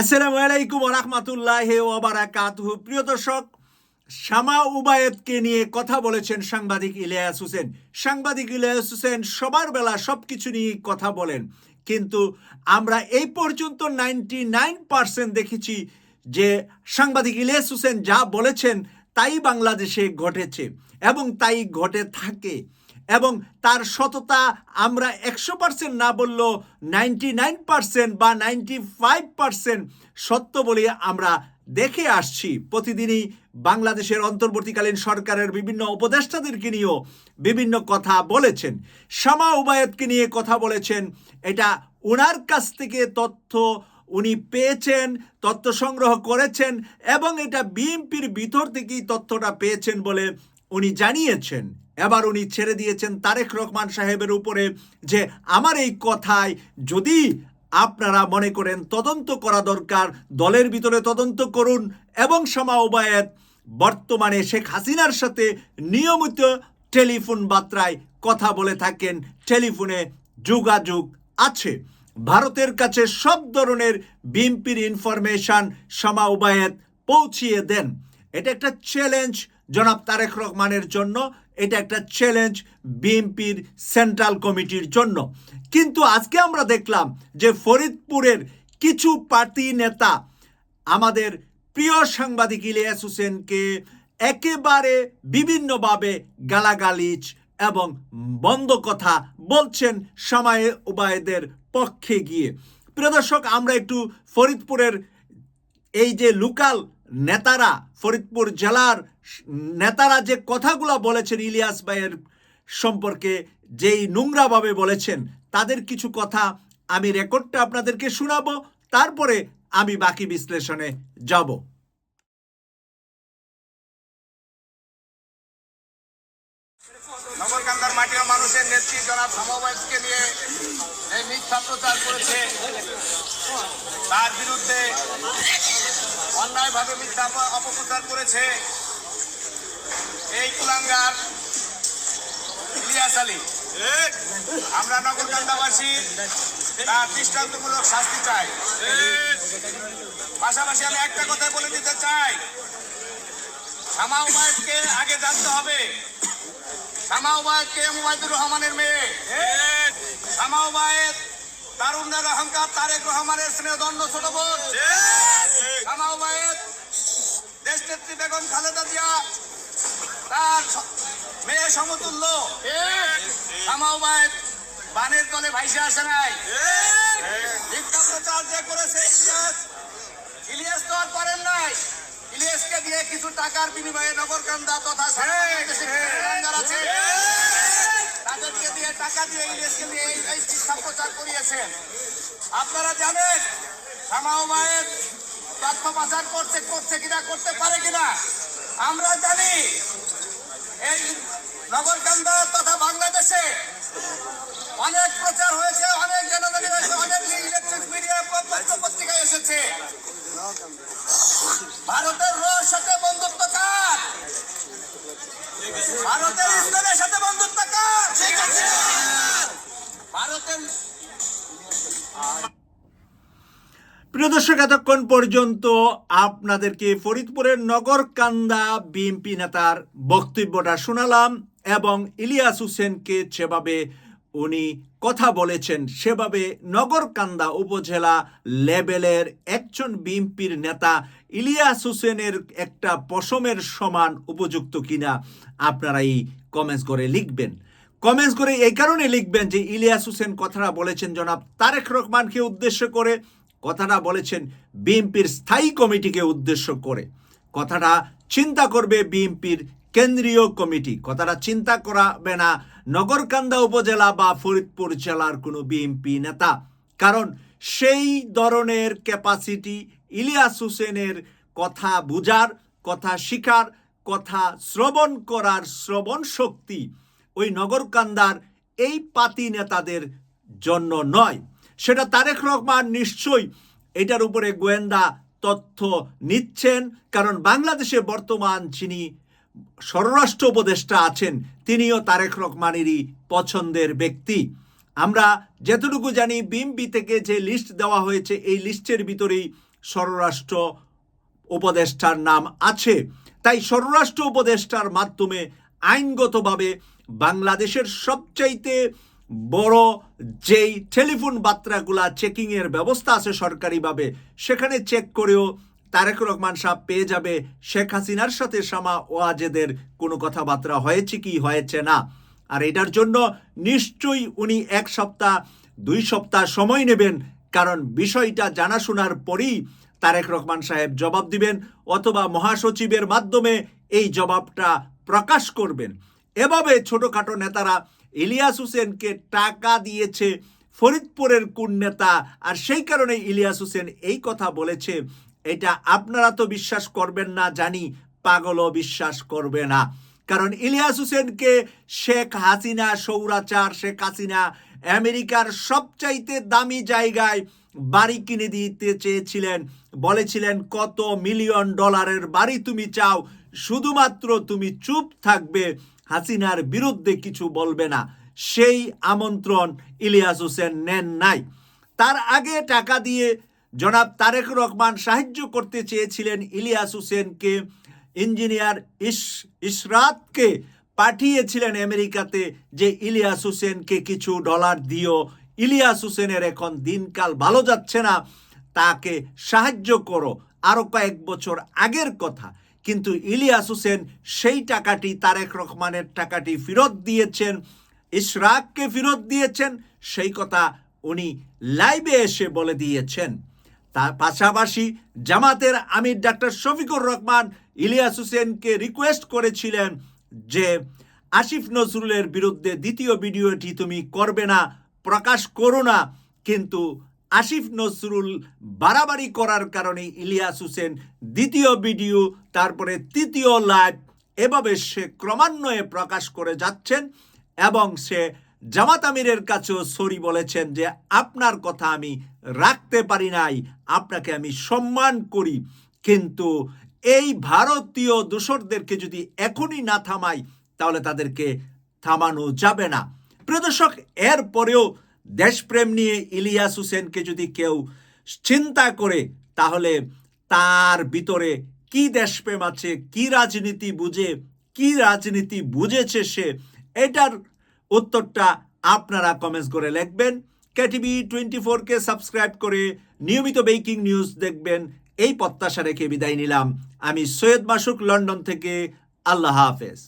আসসালামু আলাইকুম রহমতুল্লাহ ওবারাকাতুহু প্রিয় দর্শক, শামা উবায়েতকে নিয়ে কথা বলেছেন সাংবাদিক ইলিয়াস হোসেন। সাংবাদিক ইলিয়াস হোসেন, সবার বেলা সব কিছু নিয়ে কথা বলেন। কিন্তু আমরা এই পর্যন্ত নাইনটি নাইন পার্সেন্ট দেখেছি যে সাংবাদিক ইলিয়াস হোসেন যা বলেছেন তাই বাংলাদেশে ঘটেছে এবং তাই ঘটে থাকে। এবং তার সততা আমরা একশো পার্সেন্ট না বললেও নাইনটি নাইন পার্সেন্ট বা নাইনটি ফাইভ পার্সেন্ট সত্য বলে আমরা দেখে আসছি। প্রতিদিনই বাংলাদেশের অন্তর্বর্তীকালীন সরকারের বিভিন্ন উপদেষ্টাদেরকে নিয়েও বিভিন্ন কথা বলেছেন। শামা উবায়তকে নিয়ে কথা বলেছেন। এটা ওনার কাছ থেকে তথ্য উনি পেয়েছেন, তথ্য সংগ্রহ করেছেন এবং এটা বিএনপির ভিতর থেকেই তথ্যটা পেয়েছেন বলে উনি জানিয়েছেন, এবার উনি ছেড়ে দিয়েছেন তারেক রহমান সাহেবের উপরে যে আমার এই কথায় যদি আপনারা মনে করেন তদন্ত করা দরকার, দলের ভিতরে তদন্ত করুন এবং ওবায়েত বর্তমানে শেখ হাসিনার সাথে নিয়মিত টেলিফোন বার্তায় কথা বলে থাকেন, টেলিফোনে যোগাযোগ আছে। ভারতের কাছে সব ধরনের বিএনপির ইনফরমেশন ওবায়েত পৌঁছিয়ে দেন। এটা একটা চ্যালেঞ্জ জনাব তারেক রহমানের জন্য এটা একটা চ্যালেঞ্জ বিএনপির সেন্ট্রাল কমিটির জন্য। কিন্তু আজকে আমরা দেখলাম যে ফরিদপুরের কিছু পার্টি নেতা আমাদের প্রিয় সাংবাদিক ইলিয়াস হোসেনকে একেবারে বিভিন্নভাবে গালাগালিজ এবং বন্ধ কথা বলছেন সময়ে উবায়দের পক্ষে গিয়ে। প্রিয় দর্শক, আমরা একটু ফরিদপুরের এই যে লোকাল নেতারা, ফরিদপুর জেলার নেতারা যে কথাগুলো বলেছেন ইলিয়াস ভাইয়ের সম্পর্কে, যেই নোংরাভাবে বলেছেন, তাদের কিছু কথা আমি রেকর্ডটা আপনাদেরকে শোনাবো, তারপরে আমি বাকি বিশ্লেষণে যাব। নিয়ে তার বিরুদ্ধে অন্যায়ভাবে মিথ্যা অপ- অপপ্রচার করেছে এই কুলাঙ্গার ইলিয়াস আলী। আমরা নগরকান্দাবাসী তার দৃষ্টান্তমূলক শাস্তি চাই। পাশাপাশি আমি একটা কথা বলে দিতে চাই। শামা আগে জানতে হবে। শামা কে? মুবাইদুর রহমানের মেয়ে। শামা উবায়দ তারুণের অহংকার, তারেক রহমানের স্নেহদণ্ড ছোট বোন। শামা উবায়দ দেশ নেত্রী বেগম খালেদা জিয়া, তার মেয়ে সমতুল্য। শামা উবায়দ বানের তলে ভাইসে আসে নাই। প্রচার যে করেছে ইলিয়াস ইলিয়াস তো আর করেন নাই। ইলিয়াসকে দিয়ে কিছু টাকার বিনিময়ে নগরকান্দা তথা আছে। তাদেরকে দিয়ে টাকা দিয়ে ইলিয়াসকে দিয়ে এই শিক্ষা করিয়েছেন। আপনারা জানেন সামাও মায়ের পাচার করছে করছে কিনা, করতে পারে কিনা, আমরা জানি। এই নগরকান্দা তথা বাংলাদেশে অনেক প্রচার হয়েছে, অনেক জানাজানি হয়েছে, অনেক ইলেকট্রিক মিডিয়া পত্র পত্রিকায় এসেছে। ভারতের রোর সাথে বন্ধুত্ব কার? ভারতের ইসলামের সাথে বন্ধুত্ব কার? ঠিক আছে প্রিয় দর্শক, এতক্ষণ পর্যন্ত আপনাদেরকে ফরিদপুরের নগরকান্দা বিএনপি নেতার বক্তব্যটা শোনালাম এবং ইলিয়াস হোসেনকে যেভাবে উনি কথা বলেছেন, সেভাবে নগরকান্দা উপজেলা লেভেলের একজন বিএনপির নেতা ইলিয়াস হোসেনের একটা পশমের সমান উপযুক্ত কিনা আপনারা এই কমেন্টস করে লিখবেন। কমেন্টস করে এই কারণে লিখবেন যে ইলিয়াস হোসেন কথাটা বলেছেন জনাব তারেক রহমানকে উদ্দেশ্য করে কথাটা বলেছেন বিএনপির স্থায়ী কমিটিকে উদ্দেশ্য করে। কথাটা চিন্তা করবে বিএনপির কেন্দ্রীয় কমিটি। কথাটা চিন্তা করাবে না নগরকান্দা উপজেলা বা ফরিদপুর জেলার কোনো বিএনপি নেতা। কারণ সেই ধরনের ক্যাপাসিটি ইলিয়াস হোসেনের কথা বুঝার, কথা শিকার কথা শ্রবণ করার শ্রবণ শক্তি ওই নগরকান্দার এই পাতি নেতাদের জন্য নয়। সেটা তারেক রহমান নিশ্চয়ই এটার উপরে গোয়েন্দা তথ্য নিচ্ছেন, কারণ বাংলাদেশে বর্তমান যিনি স্বরাষ্ট্র উপদেষ্টা আছেন, তিনিও তারেক রহমানেরই পছন্দের ব্যক্তি। আমরা যতটুকু জানি বিএমপি থেকে যে লিস্ট দেওয়া হয়েছে, এই লিস্টের ভিতরেই স্বরাষ্ট্র উপদেষ্টার নাম আছে। তাই স্বরাষ্ট্র উপদেষ্টার মাধ্যমে আইনগতভাবে বাংলাদেশের সবচাইতে বড় যেই টেলিফোন বার্তাগুলা চেকিংয়ের ব্যবস্থা আছে সরকারিভাবে, সেখানে চেক করেও তারেক রহমান সাহেব পেয়ে যাবে, শেখ হাসিনার সাথে শামা ওয়াজেদের কোনো কথাবার্তা হয়েছে কি, হয়েছে না। আর এটার জন্য নিশ্চয়ই উনি এক সপ্তাহ, দুই সপ্তাহ সময় নেবেন, কারণ বিষয়টা জানাশোনার পরেই তারেক রহমান সাহেব জবাব দিবেন অথবা মহাসচিবের মাধ্যমে এই জবাবটা প্রকাশ করবেন। এভাবে ছোটখাটো নেতারা ইলিয়াস হোসেনকে টাকা দিয়েছে ফরিদপুরের কোন নেতা, আর সেই কারণে ইলিয়াস হোসেন এই কথা বলেছে। এটা আপনারা তো বিশ্বাস করবেন না, জানি পাগলও বিশ্বাস করবে না। কারণ ইলিয়াস হোসেনকে শেখ হাসিনা সৌরাচার, শেখ হাসিনা আমেরিকার সবচাইতে দামি জায়গায় বাড়ি কিনে দিতে চেয়েছিলেন। বলেছিলেন, কত মিলিয়ন ডলারের বাড়ি তুমি চাও, শুধুমাত্র তুমি চুপ থাকবে হাসিনার বিরুদ্ধে কিছু বলবে না। সেই আমন্ত্রণ ইলিয়াস হোসেন নেন নাই। তার আগে টাকা দিয়ে জনাব তারেক রহমান সাহায্য করতে চেয়েছিলেন ইলিয়াস হোসেনকে। ইঞ্জিনিয়ার ইস ইশরাতকে পাঠিয়েছিলেন আমেরিকাতে যে ইলিয়াস হোসেনকে কিছু ডলার দিও। ইলিয়াস হোসেনের এখন দিনকাল ভালো যাচ্ছে না। তাকে সাহায্য করো। আরও কয়েক বছর আগের কথা। কিন্তু ইলিয়াস হোসেন সেই টাকাটি তারেক রহমানের টাকাটি ফেরত দিয়েছেন, ইশরাককে ফেরত দিয়েছেন, সেই কথা উনি লাইভে এসে বলে দিয়েছেন। তার পাশাপাশি জামাতের আমির ডাক্তার শফিকুর রহমান ইলিয়াস হোসেনকে রিকোয়েস্ট করেছিলেন যে, আসিফ নজরুলের বিরুদ্ধে দ্বিতীয় ভিডিওটি তুমি করবে না, প্রকাশ করো না। কিন্তু আসিফ নজরুল বাড়াবাড়ি করার কারণে ইলিয়াস হোসেন দ্বিতীয় ভিডিও, তারপরে তৃতীয় লাইভ, এভাবে সে ক্রমান্বয়ে প্রকাশ করে যাচ্ছেন এবং সে জামাত আমিরের কাছেও সরি বলেছেন যে, আপনার কথা আমি রাখতে পারি নাই, আপনাকে আমি সম্মান করি। কিন্তু এই ভারতীয় দূষরদেরকে যদি এখনই না থামাই, তাহলে তাদেরকে থামানো যাবে না। প্রদর্শক এরপরেও দেশপ্রেম নিয়ে ইলিয়াস হোসেনকে যদি কেউ চিন্তা করে, তাহলে তার ভিতরে কি দেশপ্রেম আছে, কি রাজনীতি বুঝে, কি রাজনীতি বুঝেছে সে, এটার উত্তরটা আপনারা কমেন্টস করে লিখবেন। কেটিভি টোয়েন্টি ফোরকে সাবস্ক্রাইব করে নিয়মিত বেকিং নিউজ দেখবেন। এই প্রত্যাশা রেখে বিদায় নিলাম। আমি সৈয়দ মাসুক, লন্ডন থেকে। আল্লাহ হাফেজ।